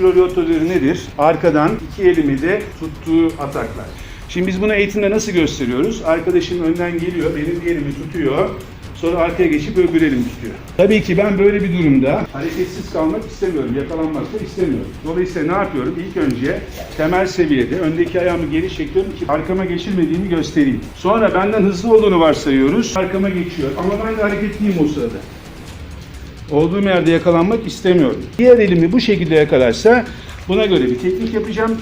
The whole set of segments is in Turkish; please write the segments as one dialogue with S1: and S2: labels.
S1: Shiro rotaları nedir? Arkadan iki elimi de tuttuğu ataklar. Şimdi biz bunu eğitimde nasıl gösteriyoruz? Arkadaşım önden geliyor, benim bir elimi tutuyor. Sonra arkaya geçip öbür elimi tutuyor. Tabii ki ben böyle bir durumda hareketsiz kalmak istemiyorum, yakalanmak da istemiyorum. Dolayısıyla ne yapıyorum? İlk önce temel seviyede öndeki ayağımı geri çekiyorum ki arkama geçirmediğimi göstereyim. Sonra benden hızlı olduğunu varsayıyoruz. Arkama geçiyor ama ben de hareketliyim o sırada. Olduğum yerde yakalanmak istemiyorum. Diğer elimi bu şekilde yakalarsa buna göre bir teknik yapacağım.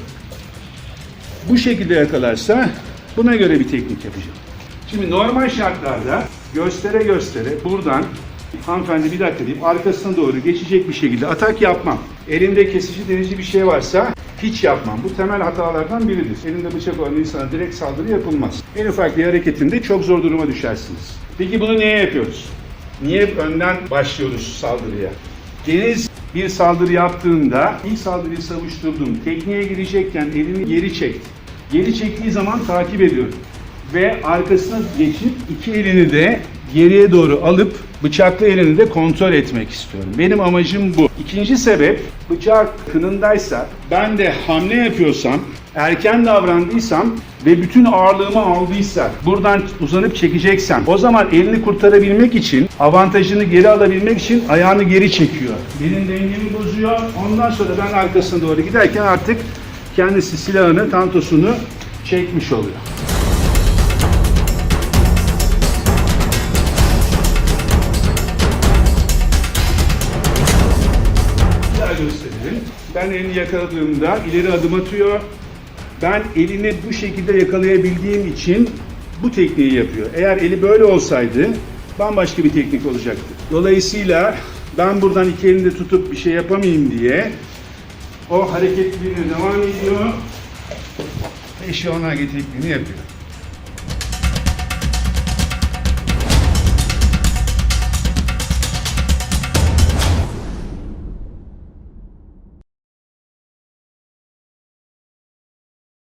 S1: Bu şekilde yakalarsa buna göre bir teknik yapacağım. Şimdi normal şartlarda göstere göstere buradan hanımefendi bir dakika deyip arkasına doğru geçecek bir şekilde atak yapmam. Elimde kesici delici bir şey varsa hiç yapmam. Bu temel hatalardan biridir. Elinde bıçak olan insana direkt saldırı yapılmaz. En ufak bir hareketinde çok zor duruma düşersiniz. Peki bunu niye yapıyoruz? Niye önden başlıyoruz saldırıya? Deniz bir saldırı yaptığında ilk saldırıyı savuşturdum. Tekniğe girecekken elini geri çekti. Geri çektiği zaman takip ediyorum. Ve arkasına geçip iki elini de geriye doğru alıp bıçaklı elini de kontrol etmek istiyorum. Benim amacım bu. İkinci sebep bıçak kınındaysa ben de hamle yapıyorsam erken davrandıysam ve bütün ağırlığımı aldıysa buradan uzanıp çekeceksem o zaman elini kurtarabilmek için avantajını geri alabilmek için ayağını geri çekiyor. Benim dengemi bozuyor. Ondan sonra ben arkasına doğru giderken artık kendisi silahını, tantosunu çekmiş oluyor. Gösterelim. Ben elini yakaladığımda ileri adım atıyor. Ben elini bu şekilde yakalayabildiğim için bu tekniği yapıyor. Eğer eli böyle olsaydı bambaşka bir teknik olacaktı. Dolayısıyla ben buradan iki elini de tutup bir şey yapamayayım diye o hareketliğine devam ediyor. Eşi ona tekniğini yapıyor.